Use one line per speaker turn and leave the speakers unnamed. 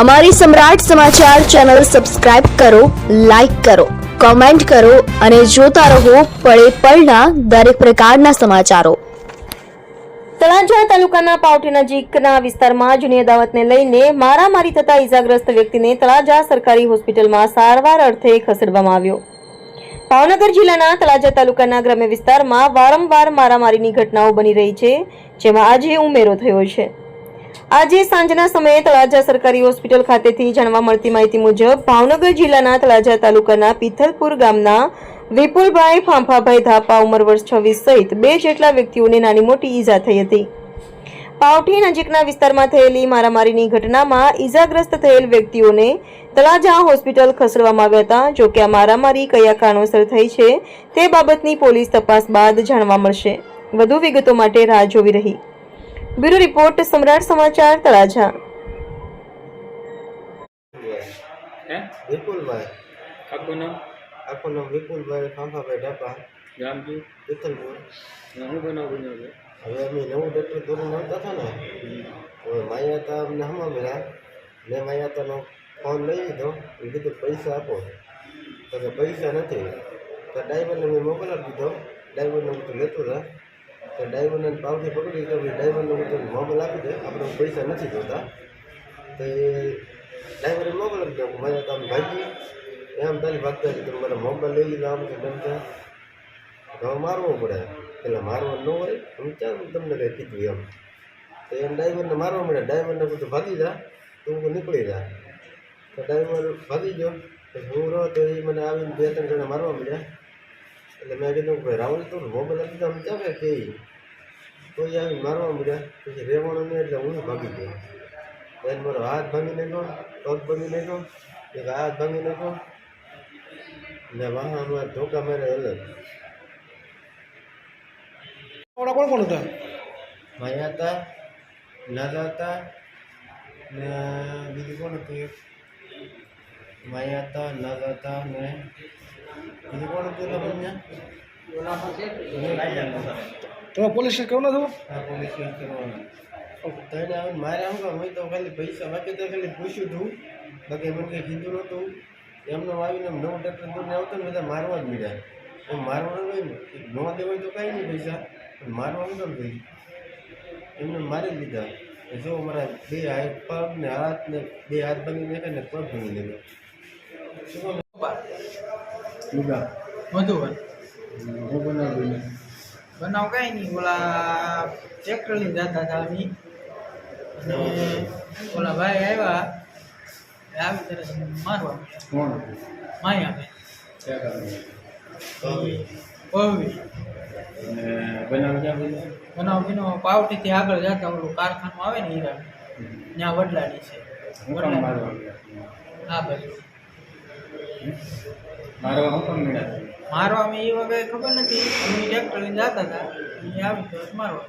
અમારી Samrat Samachar channel subscribe કરો, like કરો, કોમેન્ટ કરો અને જોતા રહો પળે પળના દરેક પ્રકારના સમાચારો.
તળાજા તાલુકાના પાવટી નજીકના વિસ્તારમાં જૂની અદાવતને લઈને મારામારી થતા ઈજાગ્રસ્ત વ્યક્તિને તળાજા સરકારી હોસ્પિટલમાં સારવાર અર્થે ખસેડવામાં આવ્યો. ભાવનગર જિલ્લાના તળાજા તાલુકાના ગ્રામ્ય વિસ્તારમાં વારંવાર મારામારીની ઘટનાઓ બની રહી છે, જેમાં આજે ઉમેરો થયો છે. આજે સાંજના સમયે તળાજા સરકારી હોસ્પિટલ ખાતેથી જાણવા મળતી માહિતી મુજબ ભાવનગર જિલ્લાના તળાજા તાલુકાના પિથલપુર ગામના વિપુલભાઈ ફાંફાભાઈ ધાપા ઉંમર વર્ષ છવ્વીસ સહિત બે જેટલા વ્યક્તિઓને નાની મોટી ઈજા થઈ હતી. પાવઠી નજીકના વિસ્તારમાં થયેલી મારામારીની ઘટનામાં ઈજાગ્રસ્ત થયેલ વ્યક્તિઓને તળાજા હોસ્પિટલ ખસેડવામાં આવ્યા હતા. જો કે આ મારામારી કયા કારણોસર થઈ છે તે બાબતની પોલીસ તપાસ બાદ જાણવા મળશે. વધુ વિગતો માટે રાહ જોવી રહી. બ્યુરો રિપોર્ટ સમ્રાટ સમાચાર તળાજા.
હે?
વિપુલભાઈ.
આખું નામ?
આખું નામ વિપુલભાઈ ફાંફાભાઈ ઢાપા
ગામ કયું
પિથલપુર
અને હું બનાવ બન્યો છે?
હવે અમે નવું ટ્રેક્ટર દોરીને આવતા હતા ને હવે માયાતા અમને હમણાં મળ્યા. મેં માયાતાનો ફોન લઈ લીધો. એ કીધું પૈસા આપો. તો કે પૈસા નથી. તો ડ્રાઈવરને મેં મોકલાવી આપી દીધો ડ્રાઈવરને હું તો લેતો હતા તો ડ્રાઈવરને પાવથી પકડી તો ડ્રાઈવરને હું તો મોબાઈલ આપી દે. આપણે પૈસા નથી જોતા. તો એ ડ્રાઈવરે મોબાઈલ આપી દઉં મારે તો આમ ભાગી એમ તારી ભાગતા હતી તમે મારા મોબાઈલ લઈ લીધા આમ કે ડરતા હવે મારવો પડે. પેલા મારવા ન હોય હું ક્યાં તમને કંઈ કીધું એમ. તો એમ ડ્રાઈવરને મારવા મળે ડ્રાઈવરને બધું ભાગી જા. તો હું નીકળી જા. તો ડ્રાઈવર ભાગી ગયો. હું રહો તો એ મને આવીને બે ત્રણ જણા મારવા મળ્યા. એટલે મેં કીધું ભાઈ રાહુલ તો મોબાઈલ આપી તો ચાલે કે? કોઈ આવી મારવા મળ્યા પછી રહેવાનું નહીં એટલે હું ભાગી ગયો. એને મારો હાથ ભાંગી નાખ્યો પગ ભાંગી નાખ્યો. એક હાથ ભાંગી નાખ્યો. ને વાહનમાં ધોકા મારે અલગ
કોણ કોણ હતા?
ભાઈ હતા નાદા હતા ને બીજું કોણ હતું એક? માયા હતા નાદા હતા ને
તમે પોલીસને કહો ને તમે
પોલીસ મારે આમ કહું મેં તો ખાલી પૈસા બાકી તો ખાલી પૂછ્યું હતું બાકી મને કંઈ કીધું નહોતું. એમને આવીને નવ ટ્રેક્ટર દૂરને આવતો ને બધા મારવા જ મળ્યા એમ મારવાનું હોય ને ન દેવાય તો કાંઈ નહીં પૈસા, પણ મારવાનું કેમ થઈ એમને મારી લીધા. જો મારા બે હાથ પગ ને હાથ ને બે હાથ ભાગી નાખે ને પગ ભાગી નાખ્યો શું કહું લુગા
મધુભાઈ
હું બનાવ્યું
બનાવ કાંઈ નહીં ઓલા ટ્રેક્ટર લઈને જતા હતા અમે અને ઓલા ભાઈ આવ્યા. આવી તરત મારવા
કોણ?
માયા
કામ?
પવી
બનાવ ક્યાં
બનાવ બીનો પાવટીથી આગળ જતા ઓલું કારખાનું આવે ને હીરા. ત્યાં વડલાડી છે. હા ભાઈ.
મારવા હું પણ મેળા
મારવા અમે એ વગર ખબર નથી, અમે ટ્રેક્ટર લઈને જતા હતા એ આવી તરત મારવા.